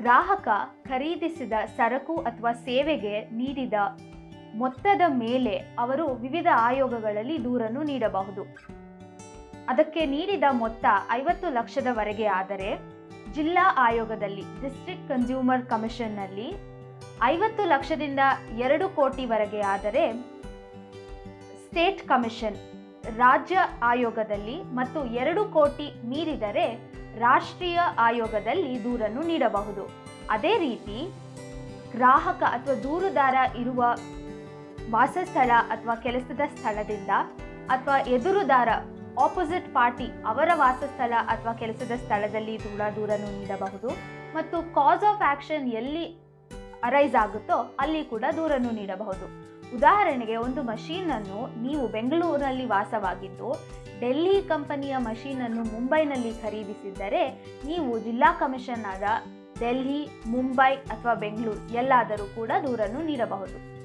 ಗ್ರಾಹಕ ಖರೀದಿಸಿದ ಸರಕು ಅಥವಾ ಸೇವೆಗೆ ನೀಡಿದ ಮೊತ್ತದ ಮೇಲೆ ಅವರು ವಿವಿಧ ಆಯೋಗಗಳಲ್ಲಿ ದೂರನ್ನು ನೀಡಬಹುದು. ಅದಕ್ಕೆ ನೀಡಿದ ಮೊತ್ತ ಐವತ್ತು ಲಕ್ಷದವರೆಗೆ ಆದರೆ ಜಿಲ್ಲಾ ಆಯೋಗದಲ್ಲಿ, ಡಿಸ್ಟ್ರಿಕ್ಟ್ ಕನ್ಸ್ಯೂಮರ್ ಕಮಿಷನ್ನಲ್ಲಿ ಐವತ್ತು ಲಕ್ಷದಿಂದ ಎರಡು ಕೋಟಿವರೆಗೆ ಆದರೆ ಸ್ಟೇಟ್ ಕಮಿಷನ್, ರಾಜ್ಯ ಆಯೋಗದಲ್ಲಿ ಮತ್ತು ಎರಡು ಕೋಟಿ ಮೀರಿದರೆ ರಾಷ್ಟ್ರೀಯ ಆಯೋಗದಲ್ಲಿ ದೂರನ್ನು ನೀಡಬಹುದು. ಅದೇ ರೀತಿ, ಗ್ರಾಹಕ ಅಥವಾ ದೂರುದಾರ ಇರುವ ವಾಸಸ್ಥಳ ಅಥವಾ ಕೆಲಸದ ಸ್ಥಳದಿಂದ ಅಥವಾ ಎದುರುದಾರ ಆಪೋಸಿಟ್ ಪಾರ್ಟಿ ಅವರ ವಾಸಸ್ಥಳ ಅಥವಾ ಕೆಲಸದ ಸ್ಥಳದಲ್ಲಿ ದೂರ, ದೂರನ್ನು ನೀಡಬಹುದು. ಮತ್ತು ಕಾಸ್ ಆಫ್ ಆಕ್ಷನ್ ಎಲ್ಲಿ ಅರೈಸ್ ಆಗುತ್ತೋ ಅಲ್ಲಿ ಕೂಡ ದೂರನ್ನು ನೀಡಬಹುದು. ಉದಾಹರಣೆಗೆ ಒಂದು ಮಷೀನನ್ನು ನೀವು ಬೆಂಗಳೂರಲ್ಲಿ ವಾಸವಾಗಿದ್ದು ಡೆಲ್ಲಿ ಕಂಪನಿಯ ಮಷೀನನ್ನು ಮುಂಬೈನಲ್ಲಿ ಖರೀದಿಸಿದ್ದರೆ, ನೀವು ಜಿಲ್ಲಾ ಕಮಿಷನ್ ಆದ ಡೆಲ್ಲಿ ಮುಂಬೈ ಅಥವಾ ಬೆಂಗಳೂರು ಎಲ್ಲಾದರೂ ಕೂಡ ದೂರನ್ನು ನೀಡಬಹುದು.